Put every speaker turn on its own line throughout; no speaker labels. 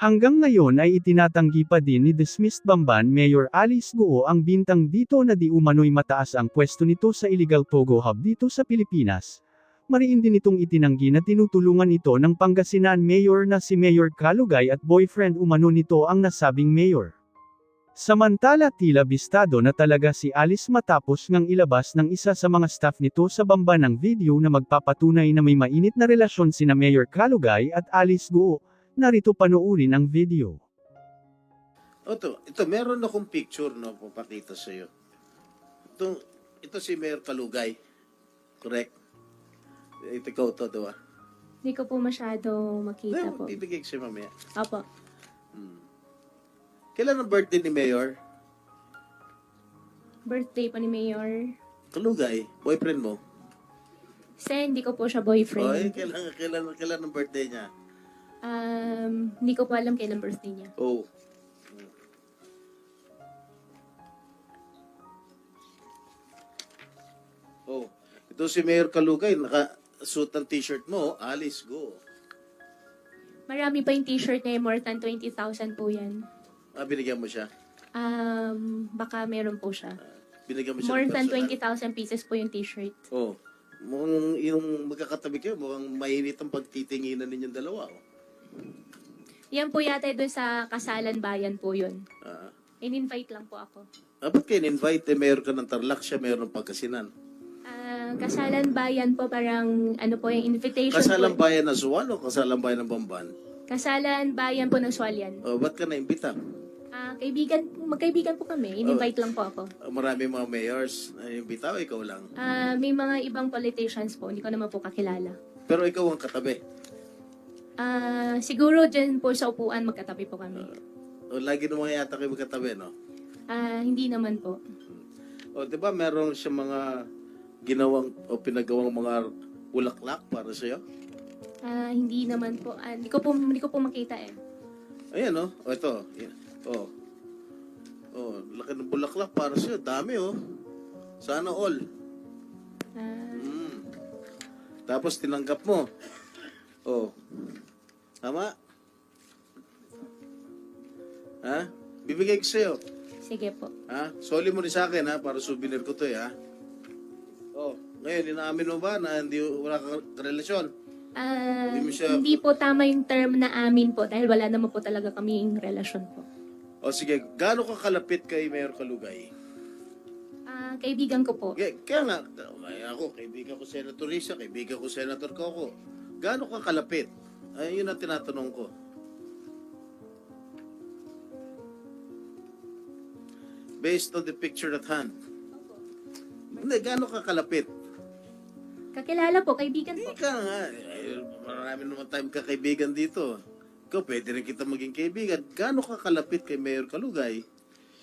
Hanggang ngayon ay itinatanggi pa din ni dismissed Bamban Mayor Alice Guo ang bintang dito na di umano'y mataas ang pwesto nito sa illegal Pogo Hub dito sa Pilipinas. Mariin din itong itinanggi na tinutulungan ito ng Pangasinan Mayor na si Mayor Kalugay at boyfriend umano nito ang nasabing mayor. Samantala tila bistado na talaga si Alice matapos ngang ilabas ng isa sa mga staff nito sa bamba ng video na magpapatunay na may mainit na relasyon sina Mayor Kalugay at Alice Guo. Narito panoorin ang video.
O to, ito, meron akong picture no, papakita sa iyo. Ito, ito si Mayor Kalugay. Correct? Ito ikaw to, diba?
Hindi ko po masyado makita po.
bibigay ko sa'yo mamaya.
Opo.
Kailan ang birthday ni Mayor?
Birthday po ni Mayor.
Kalugay, boyfriend mo.
Kasi hindi ko po siya
eh,
boyfriend.
kailan, kailan, kailan ang birthday niya?
Um, hindi ko po alam kailan birthday niya.
Oh. Oh, ito si Mayor Kalugay, naka-suit ang t-shirt mo, Alice, go.
Marami pa yung t-shirt niya, more than 20,000 po yan.
Ah, binigyan mo siya.
Um, baka meron po siya.
Binigyan mo siya
More
ng
than
personal.
20,000 pieces po yung t-shirt.
Oh. Mukhang yung magkakatabi kayo, mukhang mainit ang pagtitinginan ninyong dalawa. Oh.
Yan po yata doon sa Kasalan Bayan po yun.
Ah,
In-invite lang po ako.
ah, ba't kayo invite Eh, mayor ka ng Tarlac, siya mayor ng Pagkasinan.
Ah, Kasalan Bayan po parang ano po yung invitation
Kasalang
po.
bayan ng Suwan o kasalang bayan ng Bamban?
Kasalan Bayan po ng Swalyan.
Oh, ba't ka na-imbita?
Ah, kaibigan, magkaibigan po kami. In-invite lang po ako.
Ah, Marami mga mayors na imbita o ikaw lang?
Ah, may mga ibang politicians po, hindi ko naman po kakilala.
Pero ikaw ang katabi.
Ah, siguro dyan po sa upuan magkatabi po kami.
O, lagi naman yata kayo magkatabi, no?
Ah, hindi naman po.
O, di ba meron siya mga ginawang o pinagawang mga bulaklak para sa'yo?
Ah, hindi naman po. Ah, hindi ko po hindi ko po makita eh.
Ayan, no? O, ito. Yan. O. O, laki ng bulaklak para sa'yo. Dami, oh. Sana all.
Ah,
Mm. Tapos tinanggap mo. Oh. Tama? Ha? Bibigay ko sa'yo.
sige po.
Ha? Soli mo rin sa akin, ha? Para souvenir ko to, eh, ha? Oh, ngayon, inaamin mo ba na hindi wala kang relasyon?
Ah,
Hindi mo siya-
hindi po tama yung term na amin po dahil wala naman po talaga kaming relasyon po.
O sige, gaano ka kalapit kay Mayor Kalugay?
Ah, kaibigan ko po.
Kaya, kaya nga, kaya ako, kaibigan ko Senator Risa, kaibigan ko Senator Coco. Gaano ka kalapit? Ay, yun ang tinatanong ko. Based on the picture at hand. Hindi, gaano ka kalapit?
Kakilala po, kaibigan po.
Hindi ka nga. Eh, marami naman tayong kakaibigan dito. Ikaw, pwede rin kita maging kaibigan. Gaano ka kalapit kay Mayor Kalugay?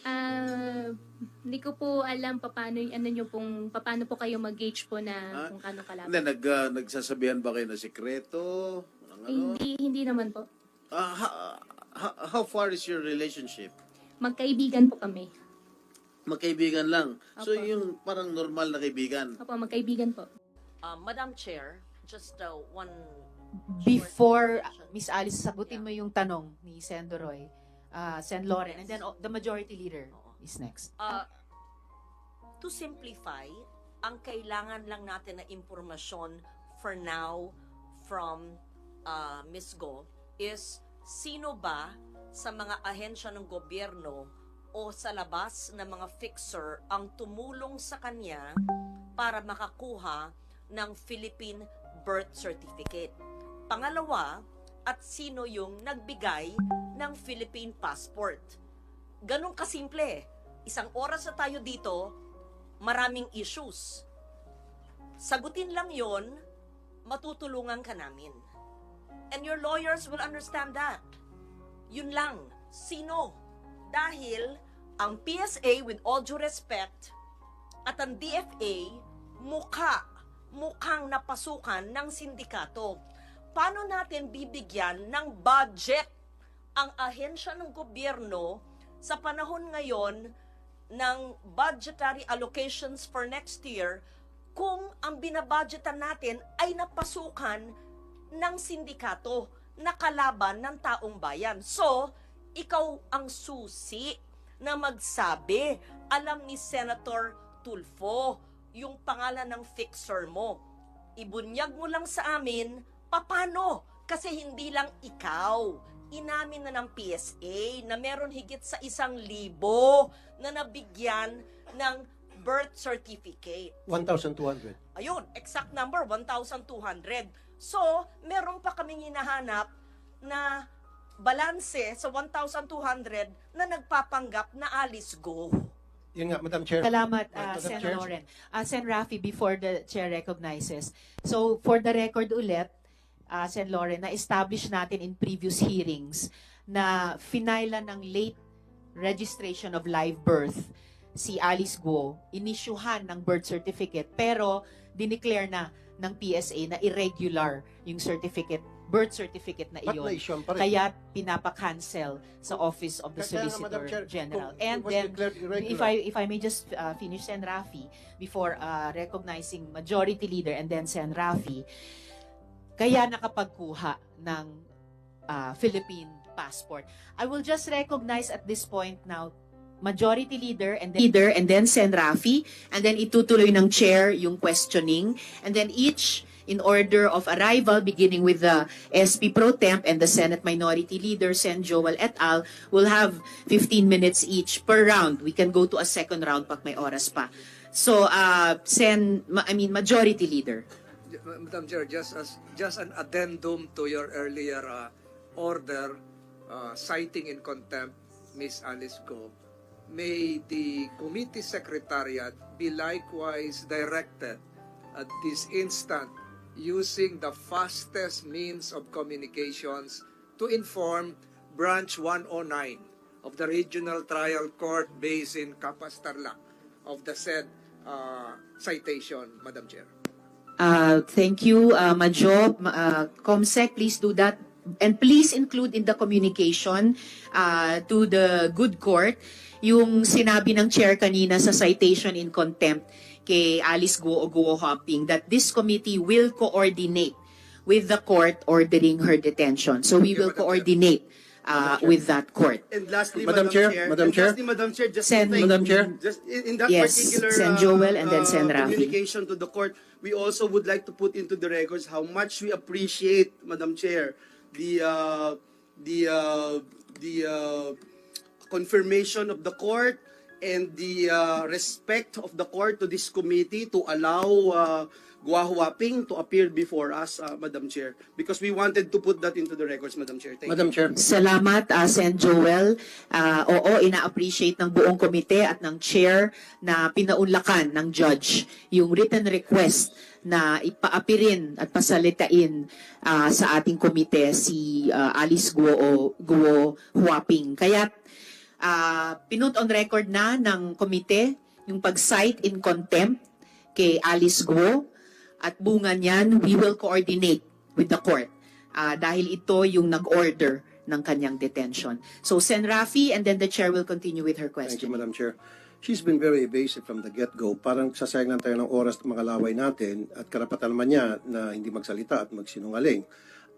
Ah, hindi ko po alam paano yung ano nyo pong paano po kayo mag-gauge po na
Ah,
kung kano kalapit.
Hindi, nag, ah, nagsasabihan ba kayo na sikreto? Ano?
hindi hindi naman po.
Ah, ha- ha- how far is your relationship?
Magkaibigan po kami.
Magkaibigan lang. So, yung parang normal na kaibigan.
Opo, magkaibigan po.
Uh, Madam Chair, just uh, one
Before
short
uh, Miss Alice sagutin mo yung tanong ni Sen Doroy, uh, Sen Loren, and then oh, the majority leader
Oo.
is next.
Uh, to simplify, ang kailangan lang natin na impormasyon for now from uh, Ms. Go is sino ba sa mga ahensya ng gobyerno o sa labas ng mga fixer ang tumulong sa kanya para makakuha ng Philippine birth certificate. Pangalawa, at sino yung nagbigay ng Philippine passport. Ganon kasimple. Isang oras na tayo dito, maraming issues. Sagutin lang yon, matutulungan ka namin. And your lawyers will understand that. Yun lang. Sino? Dahil ang PSA, with all due respect, at ang DFA, mukha, mukhang napasukan ng sindikato. Paano natin bibigyan ng budget ang ahensya ng gobyerno sa panahon ngayon ng budgetary allocations for next year kung ang binabudgetan natin ay napasukan ng sindikato. na kalaban ng taong bayan. So, ikaw ang susi na magsabi, alam ni Senator Tulfo, yung pangalan ng fixer mo. Ibunyag mo lang sa amin, papano? Kasi hindi lang ikaw. Inamin na ng PSA na meron higit sa isang libo na nabigyan ng birth certificate.
1,200.
Ayun, exact number, 1,200. So, meron pa kaming hinahanap na balanse sa 1,200 na nagpapanggap na Alice Go.
Yun nga, Madam Chair.
Salamat, uh, Sen.
Chair.
Loren. Uh, Sen. Rafi, before the Chair recognizes. So, for the record ulit, uh, Sen. Loren, na-establish natin in previous hearings na finailan ng late registration of live birth si Alice Guo, inisyuhan ng birth certificate, pero dineclare na ng PSA na irregular yung certificate, birth certificate na iyon.
pa rin?
Kaya pinapa-cancel sa Office of the
Kaya
Solicitor
Chair,
General. And then, if I if I may just uh, finish Sen Rafi before uh, recognizing majority leader and then Sen Rafi kaya nakapagkuha ng uh, Philippine passport. I will just recognize at this point now majority leader and then leader and then Sen Rafi and then itutuloy ng chair yung questioning and then each in order of arrival beginning with the SP Pro Temp and the Senate Minority Leader Sen Joel et al will have 15 minutes each per round. We can go to a second round pag may oras pa. So uh Sen I mean Majority Leader.
Madam Chair, just as just an addendum to your earlier uh, order uh, citing in contempt Miss Alice Go, may the committee secretariat be likewise directed at this instant using the fastest means of communications to inform Branch 109 of the Regional Trial Court based in Capas Tarlac of the said uh, citation, Madam Chair.
Uh, thank you, uh, Majo. Ma- Uh, Comsec, please do that. And please include in the communication uh, to the good court yung sinabi ng chair kanina sa citation in contempt kay Alice Guo Guo Hopping that this committee will coordinate with the court ordering her detention. So we will coordinate uh, with that court.
And lastly,
Madam
Madam,
Chair,
Chair,
Madam Chair.
lastly, Madam Chair, just
Sen-
thank-
Madam Chair.
just in, in that
Yes,
particular
Sen.
uh,
Joel and then
uh,
Sen. Rafi.
communication to the court, we also would like to put into the records how much we appreciate, Madam Chair, the uh, the uh, the uh, confirmation of the court and the uh, respect of the court to this committee to allow uh, Gua Huaping to appear before us, uh, Madam Chair, because we wanted to put that into the records, Madam Chair. Thank you.
Madam Chair.
Salamat, uh, Sen. Joel. Uh, oo, ina-appreciate ng buong komite at ng chair na pinaunlakan ng judge yung written request na ipaapirin at pasalitain uh, sa ating komite si uh, Alice Guo o Guo Huaping. Kaya uh, pinut on record na ng komite yung pag-cite in contempt kay Alice Guo at bunga niyan, we will coordinate with the court Ah, dahil ito yung nag-order ng kanyang detention. So, Sen. Rafi, and then the chair will continue with her
Thank you,
question.
Madam Chair. She's been very evasive from the get-go. Parang sasayang lang tayo ng oras ng mga laway natin at karapatan naman niya na hindi magsalita at magsinungaling.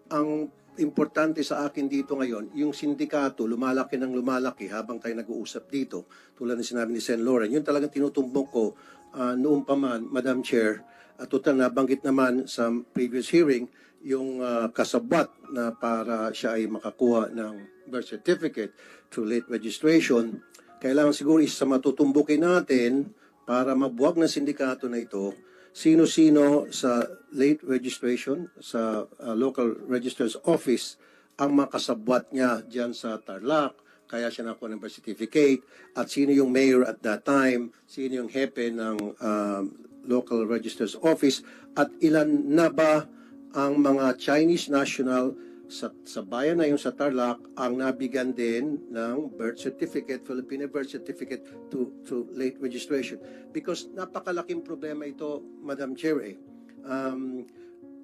Ang importante sa akin dito ngayon, yung sindikato lumalaki ng lumalaki habang tayo nag-uusap dito. Tulad ng sinabi ni Sen. Lauren, yun talagang tinutumbok ko ah, noon pa man, Madam Chair, at total nabanggit naman sa previous hearing, yung ah, kasabwat na para siya ay makakuha ng birth certificate through late registration, kailangan siguro isa sa matutumbukin natin para mabuwag ng sindikato na ito, sino-sino sa late registration sa uh, local registrar's office ang makasabwat niya dyan sa Tarlac, kaya siya nakuha ng birth certificate, at sino yung mayor at that time, sino yung hepe ng um, local registrar's office, at ilan na ba ang mga Chinese national sa, sa bayan na yung sa Tarlac ang nabigyan din ng birth certificate, Filipino birth certificate to, to late registration. Because napakalaking problema ito, Madam Chair. Eh. Um,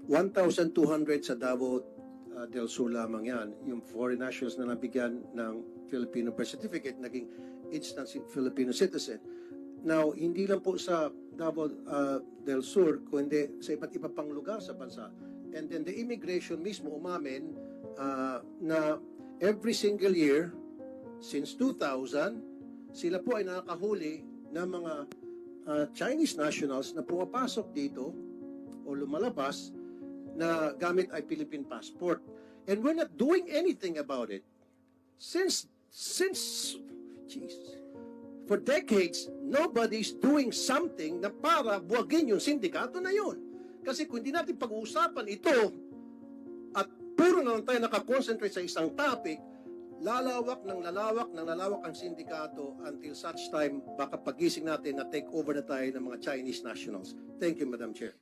1,200 sa Davao uh, del Sur lamang yan. Yung foreign nationals na nabigyan ng Filipino birth certificate, naging instant Filipino citizen. Now, hindi lang po sa Davao uh, del Sur, kundi sa iba't iba pang lugar sa bansa. And then the immigration mismo umamin ah, na every single year since 2000 sila po ay nakakahuli ng mga ah, Chinese nationals na pumapasok dito o lumalabas na gamit ay Philippine passport. And we're not doing anything about it. Since, since, Jesus, for decades, nobody's doing something na para buwagin yung sindikato na yun. Kasi kung hindi natin pag-uusapan ito, at puro na lang tayo nakakonsentrate sa isang topic, lalawak ng lalawak ng lalawak ang sindikato until such time baka pagising natin na take over na tayo ng mga Chinese nationals. Thank you, Madam Chair.